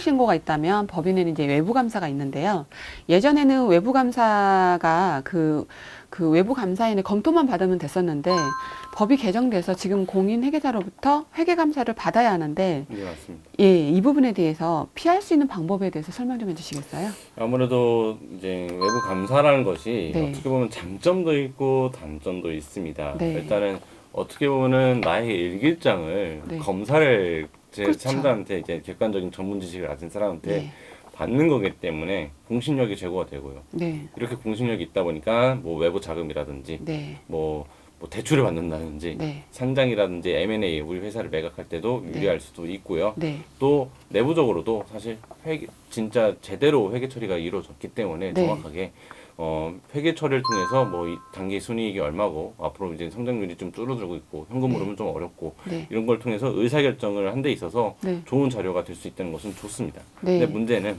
신고가 있다면 법인에는 이제 외부 감사가 있는데요. 예전에는 외부 감사가 그, 그 외부 감사인의 검토만 받으면 됐었는데 법이 개정돼서 지금 공인 회계사로부터 회계 감사를 받아야 하는데 네 맞습니다. 예, 이 부분에 대해서 피할 수 있는 방법에 대해서 설명 좀 해주시겠어요? 아무래도 이제 외부 감사라는 것이 네. 어떻게 보면 장점도 있고 단점도 있습니다. 네. 일단은 어떻게 보면은 나의 일기장을 네. 검사를 제 그렇죠. 참가한테 이제 객관적인 전문 지식을 가진 사람한테 네, 받는 거기 때문에 공신력이 제고가 되고요. 네, 이렇게 공신력이 있다 보니까 뭐 외부 자금이라든지 네, 뭐, 뭐 대출을 받는다든지 네, 상장이라든지 M&A 우리 회사를 매각할 때도 네. 유리할 수도 있고요. 네, 또 내부적으로도 사실 회계 진짜 제대로 회계 처리가 이루어졌기 때문에 네. 정확하게 어, 회계 처리를 통해서 뭐 이 단기 순이익이 얼마고 앞으로 이제 성장률이 좀 줄어들고 있고 현금 네. 흐름은 좀 어렵고 네, 이런 걸 통해서 의사 결정을 한 데 있어서 네, 좋은 자료가 될 수 있다는 것은 좋습니다. 네. 근데 문제는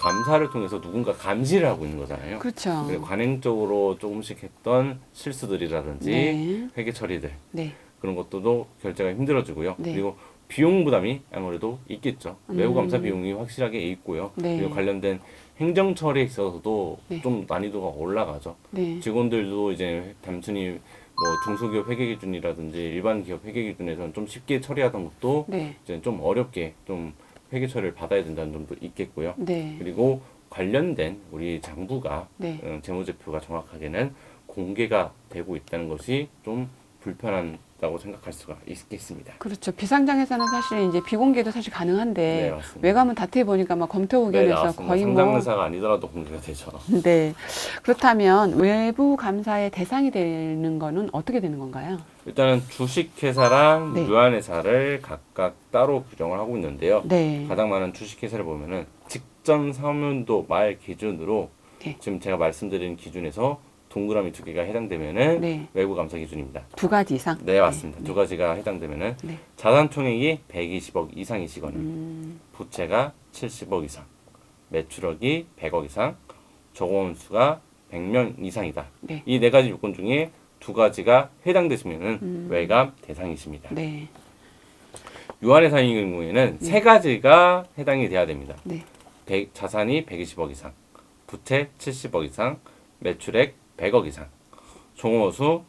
감사를 통해서 누군가 감시를 하고 있는 거잖아요. 그렇죠. 관행적으로 조금씩 했던 실수들이라든지 네, 회계 처리들 네, 그런 것들도 결제가 힘들어지고요. 네. 그리고 비용 부담이 아무래도 있겠죠. 외부 감사 음. 비용이 확실하게 있고요. 네. 그리고 관련된 행정 처리에 있어서도 네. 좀 난이도가 올라가죠. 네, 직원들도 이제 단순히 뭐 중소기업 회계 기준이라든지 일반 기업 회계 기준에서는 좀 쉽게 처리하던 것도 네, 이제 좀 어렵게 좀 회계 처리를 받아야 된다는 점도 있겠고요. 네, 그리고 관련된 우리 장부가 네, 어, 재무제표가 정확하게는 공개가 되고 있다는 것이 좀 불편하 다고 생각할 수가 있겠습니다. 그렇죠. 비상장에서는 사실 이제 비공개도 사실 가능한데 네. 외감은 다트에 보니까 막 검토 네, 의견에서 나왔습니다. 거의 뭐 상장사가 아니더라도 공개가 되죠. 네. 그렇다면 외부 감사의 대상이 되는 거는 어떻게 되는 건가요? 일단은 주식회사랑 네. 유한회사를 각각 따로 규정을 하고 있는데요. 네. 가장 많은 주식회사를 보면은 직전 사면도 말 기준으로 네. 지금 제가 말씀드린 기준에서 동그라미 두 개가 해당되면은 네. 외부 감사 기준입니다. 두 가지 이상. 네, 맞습니다. 두 가지가 해당되면은 네. 자산 총액이 120억 이상이시거나 음, 부채가 70억 이상, 매출액이 100억 이상, 적원 수가 100명 이상이다. 네. 이 네 가지 요건 중에 두 가지가 해당되시면은 음. 외감 대상이십니다. 네. 유한회사인 경우에는 세 가지가 해당이 돼야 됩니다. 네. 백- 자산이 120억 이상, 부채 70억 이상, 매출액 100억 이상, 종업수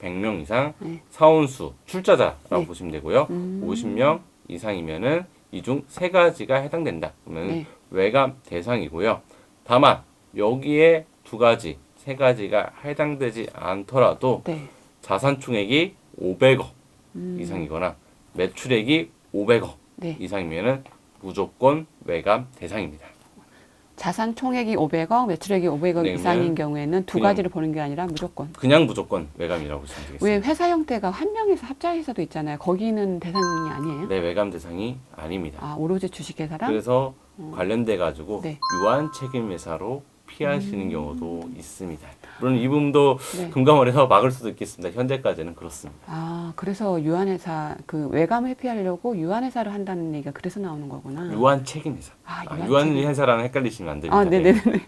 100명 이상, 네. 사원수 출자자라고 네. 보시면 되고요. 음. 50명 이상이면은 이 중 세 가지가 해당된다. 그러면 네. 외감 대상이고요. 다만 여기에 두 가지, 세 가지가 해당되지 않더라도 네. 자산 총액이 500억 음, 이상이거나 매출액이 500억 네. 이상이면은 무조건 외감 대상입니다. 자산 총액이 500억, 매출액이 500억 네, 이상인 경우에는 두 그냥- 가지를 보는 게 아니라 무조건. 그냥 무조건 외감이라고 보시면 되겠습니다. 왜 회사 형태가 한 명에서 합작회사도 있잖아요. 거기는 대상이 아니에요? 네, 외감 대상이 아닙니다. 아, 오로지 주식회사랑? 그래서 관련돼 가지고 네. 유한 책임 회사로 피하시는 경우도 있습니다. 물론 이 부분도 네. 금감원에서 막을 수도 있겠습니다. 현재까지는 그렇습니다. 아, 그래서 유한회사, 그 외감 회피하려고 유한회사를 한다는 얘기가 그래서 나오는 거구나. 유한 책임 회사. 아, 아, 유한. 회사랑 헷갈리시면 안 됩니다. 아, 네 네 네.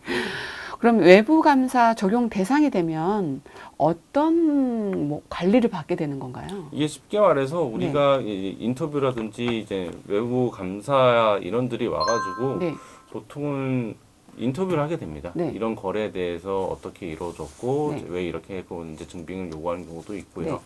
그럼 외부 감사 적용 대상이 되면 어떤 뭐 관리를 받게 되는 건가요? 이게 쉽게 말해서 우리가 이 인터뷰라든지 이제 외부 감사 인원들이 와가지고 네, 보통은 인터뷰를 하게 됩니다. 네. 이런 거래에 대해서 어떻게 이루어졌고 네. 왜 이렇게 했고 이제 증빙을 요구하는 경우도 있고요. 네.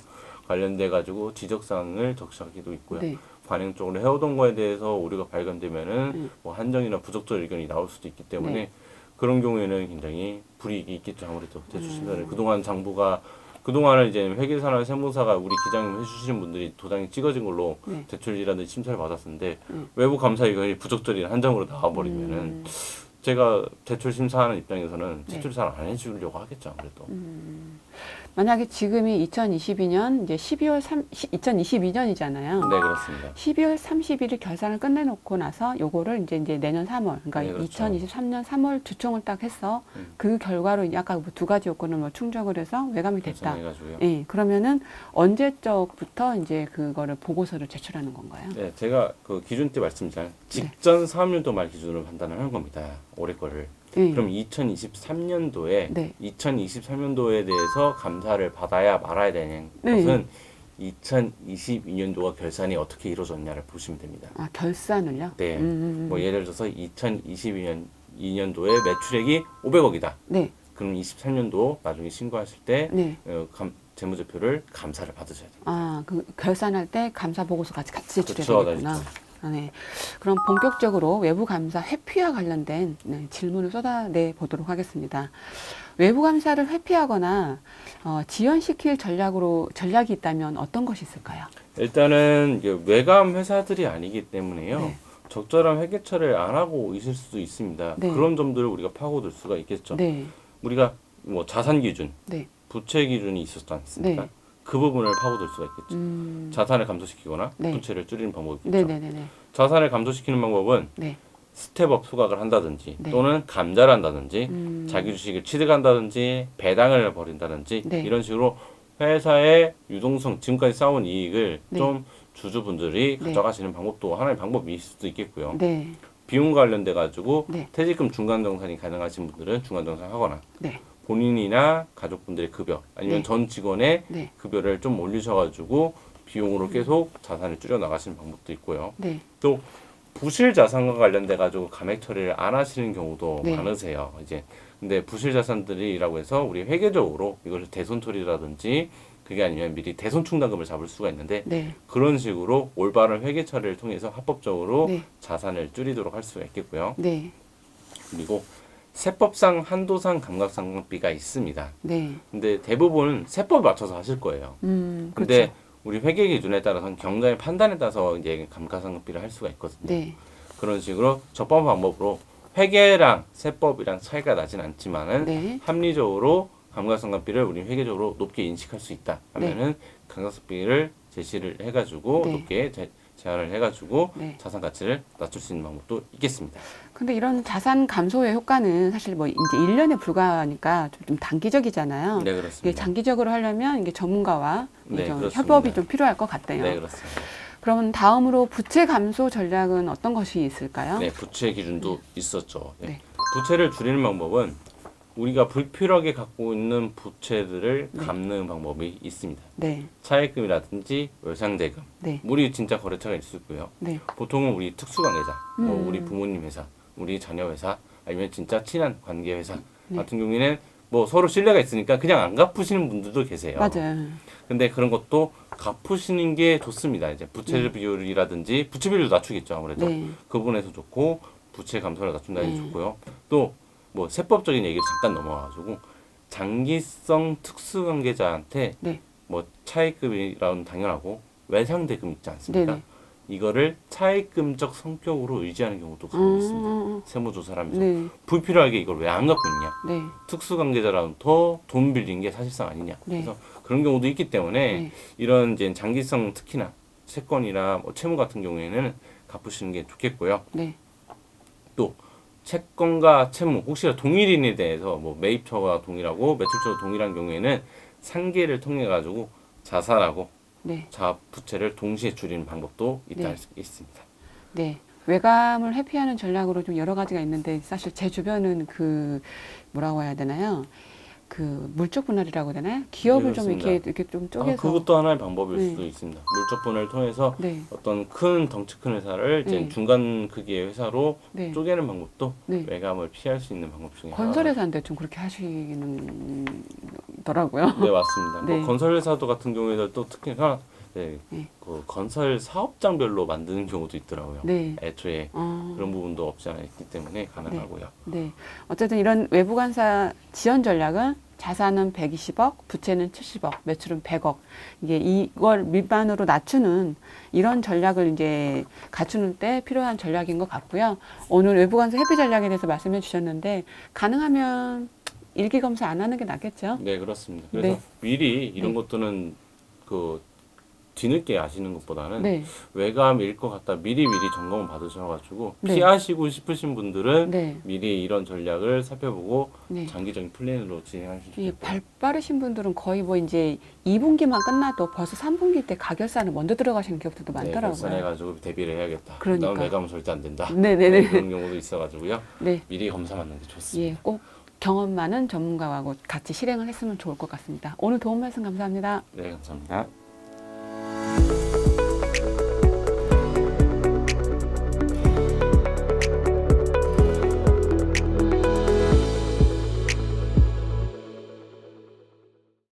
관련돼 가지고 지적사항을 적시하기도 있고요. 네, 관행적으로 해오던 거에 대해서 오류가 발견되면은 네. 뭐 한정이나 부적절 의견이 나올 수도 있기 때문에 네. 그런 경우에는 굉장히 불이익이 있겠죠 아무래도 대출 심사를 음. 그동안 장부가 그동안은 이제 회계사나 세무사가 우리 기장님 해주시는 분들이 도장이 찍어진 걸로 네. 대출이라든지 심사를 받았었는데 음. 외부 감사 의견이 부적절이나 한정으로 나와버리면은 음, 제가 대출 심사하는 입장에서는 네. 대출 잘안 해주려고 하겠죠 아무래도 만약에 지금이 2022년 이제 12월 3, 2022년이잖아요. 네 그렇습니다 12월 30일 결산을 끝내놓고 나서 요거를 이제 이제 내년 3월, 그러니까 네, 그렇죠. 2023년 3월 주총을 딱 해서 음. 그 결과로 이제 아까 뭐 두 가지 요건을 뭐 충족을 해서 외감이 됐다. 결정해가지고요 예, 그러면은 언제적부터 이제 그거를 보고서를 제출하는 건가요? 네, 제가 그 기준 때 말씀드린 직전 3년도 말 기준으로 판단을 하는 겁니다. 올해 거를. 예. 그럼 2023년도에 네. 2023년도에 대해서 감사를 받아야 말아야 되는 네. 것은 2022년도가 결산이 어떻게 이루어졌냐를 보시면 됩니다. 아 결산을요? 네. 음, 음, 뭐 예를 들어서 2022년 2년도에 매출액이 500억이다. 네, 그럼 23년도 나중에 신고하실 때 네. 어, 감, 재무제표를 감사를 받으셔야 돼요. 아, 그 결산할 때 감사 보고서 같이 같이 제출해야 되겠구나. 네, 아, 네. 그럼 본격적으로 외부 감사 회피와 관련된 네, 질문을 쏟아내 보도록 하겠습니다. 외부 감사를 회피하거나 어, 지연시킬 전략으로 전략이 있다면 어떤 것이 있을까요? 일단은 이게 외감 회사들이 아니기 때문에요. 네. 적절한 회계처리를 안 하고 있을 수도 있습니다. 네. 그런 점들을 우리가 파고들 수가 있겠죠. 네, 우리가 뭐 자산 기준, 네, 부채 기준이 있었지 않습니까? 네. 그 부분을 파고들 수가 있겠죠. 음, 자산을 감소시키거나 네. 부채를 줄이는 방법이 네, 있죠. 네, 네, 네, 자산을 감소시키는 방법은 네, 스텝업 수각을 한다든지 네. 또는 감자를 한다든지 음, 자기 주식을 취득한다든지 배당을 벌인다든지 네. 이런 식으로 회사의 유동성 지금까지 쌓아온 이익을 네. 좀 주주분들이 네. 가져가시는 방법도 하나의 방법일 수도 있겠고요. 네, 비용 관련돼 가지고 네. 퇴직금 중간 정산이 가능하신 분들은 중간 정산하거나 네, 본인이나 가족분들의 급여 아니면 네. 전 직원의 네, 급여를 좀 올리셔가지고 비용으로 계속 자산을 줄여 나가시는 방법도 있고요. 네, 또 부실 자산과 관련돼 가지고 감액 처리를 안 하시는 경우도 네. 많으세요. 이제 근데 부실 자산들이라고 해서 우리 회계적으로 이걸 대손 처리라든지 그게 아니면 미리 대손 충당금을 잡을 수가 있는데 네, 그런 식으로 올바른 회계 처리를 통해서 합법적으로 네, 자산을 줄이도록 할 수가 있겠고요. 네, 그리고 세법상 한도상 감각상각비가 있습니다. 네, 근데 대부분 세법에 맞춰서 하실 거예요. 음, 근데 그렇죠. 우리 회계 기준에 따라서는 경자의 판단에 따라서 이제 감가상각비를 할 수가 있거든요. 네, 그런 식으로 적법 방법으로 회계랑 세법이랑 차이가 나진 않지만은 네, 합리적으로 감가상각비를 우리 회계적으로 높게 인식할 수 있다 하면은 감가상각비를 제시를 해가지고 네. 높게 제, 제한을 해가지고 네. 자산 가치를 낮출 수 있는 방법도 있겠습니다. 근데 이런 자산 감소의 효과는 사실 뭐 이제 1년에 불과하니까 좀, 좀 단기적이잖아요. 네 이게 그렇습니다. 장기적으로 하려면 이게 전문가와 네, 좀 그렇습니다. 협업이 좀 필요할 것 같아요. 네 그렇습니다. 그러면 다음으로 부채 감소 전략은 어떤 것이 있을까요? 네 부채 기준도 있었죠. 네. 네. 부채를 줄이는 방법은 우리가 불필요하게 갖고 있는 부채들을 네. 갚는 방법이 있습니다. 네, 차액금이라든지 외상대금, 네, 우리 진짜 거래처가 있을 거고요. 네, 보통은 우리 특수관계자, 뭐 음. 우리 부모님 회사, 우리 자녀 회사, 아니면 진짜 친한 관계 회사 네. 같은 경우에는 뭐 서로 신뢰가 있으니까 그냥 안 갚으시는 분들도 계세요. 맞아요. 근데 그런 것도 갚으시는 게 좋습니다. 이제 부채 비율이라든지 부채 비율도 낮추겠죠 아무래도 네, 그 부분에서 좋고 부채 감소를 낮춘다는 게 네. 좋고요. 또 뭐 세법적인 얘기를 잠깐 넘어가가지고 장기성 특수관계자한테 네. 뭐 차액금이라는 당연하고 외상 대금 있지 않습니까? 네네. 이거를 차액금적 성격으로 의지하는 경우도 간혹 있습니다. 음, 세무조사를 하면서 네, 불필요하게 이걸 왜 안 갖고 있냐? 네, 특수관계자로부터 돈 빌린 게 사실상 아니냐? 네. 그래서 그런 경우도 있기 때문에 네, 이런 이제 장기성 특히나 채권이나 뭐 채무 같은 경우에는 갚으시는 게 좋겠고요. 네, 채권과 채무 혹시나 동일인에 대해서 뭐 매입처가 동일하고 매출처가 동일한 경우에는 상계를 통해 가지고 자산하고 네, 자 부채를 동시에 줄이는 방법도 있다 네. 있습니다. 네. 외감을 회피하는 전략으로 좀 여러 가지가 있는데 사실 제 주변은 그 뭐라고 해야 되나요? 그 물적 분할이라고 해야 되나요? 기업을 네, 좀 그렇습니다. 이렇게 이렇게 좀 쪼개서 아, 그것도 하나의 방법일 네. 수도 있습니다. 물적분을 통해서 네, 어떤 큰 덩치 큰 회사를 이제 네. 중간 크기의 회사로 네, 쪼개는 방법도 네. 외감을 피할 수 있는 방법 중에 건설회사인데 좀 그렇게 하시는 더라고요. 네 맞습니다. 네. 뭐 건설회사도 같은 경우에는 또 특히나 네, 네. 그 건설 사업장별로 만드는 경우도 있더라고요. 네. 애초에 어, 그런 부분도 없지 않아 있기 때문에 가능하고요. 네. 어쨌든 이런 외부 관사 지원 전략은 자산은 120억, 부채는 70억, 매출은 100억. 이게 이걸 밑반으로 낮추는 이런 전략을 이제 갖추는 때 필요한 전략인 것 같고요. 오늘 외부 관사 회피 전략에 대해서 말씀해 주셨는데 가능하면 일기 검사 안 하는 게 낫겠죠? 네 그렇습니다. 그래서 네. 미리 이런 네. 것들은 그 뒤늦게 아시는 것보다는 네. 외감일 것 같다 미리 미리 점검을 받으셔가지고 네. 피하시고 싶으신 분들은 네. 미리 이런 전략을 살펴보고 네. 장기적인 플랜으로 진행하실 수이 있고 발 빠르신 분들은 거의 뭐 이제 2분기만 끝나도 벌써 3분기 때 가결사는 먼저 들어가시는 기업들도 네, 많더라고요. 결산해가지고 대비를 해야겠다. 그러니까. 그다음 외감은 절대 안 된다. 네네네. 네, 그런 경우도 있어가지고요. 네. 미리 검사 받는 게 좋습니다. 예, 꼭 경험 많은 전문가하고 같이 실행을 했으면 좋을 것 같습니다. 오늘 도움 말씀 감사합니다. 네 감사합니다.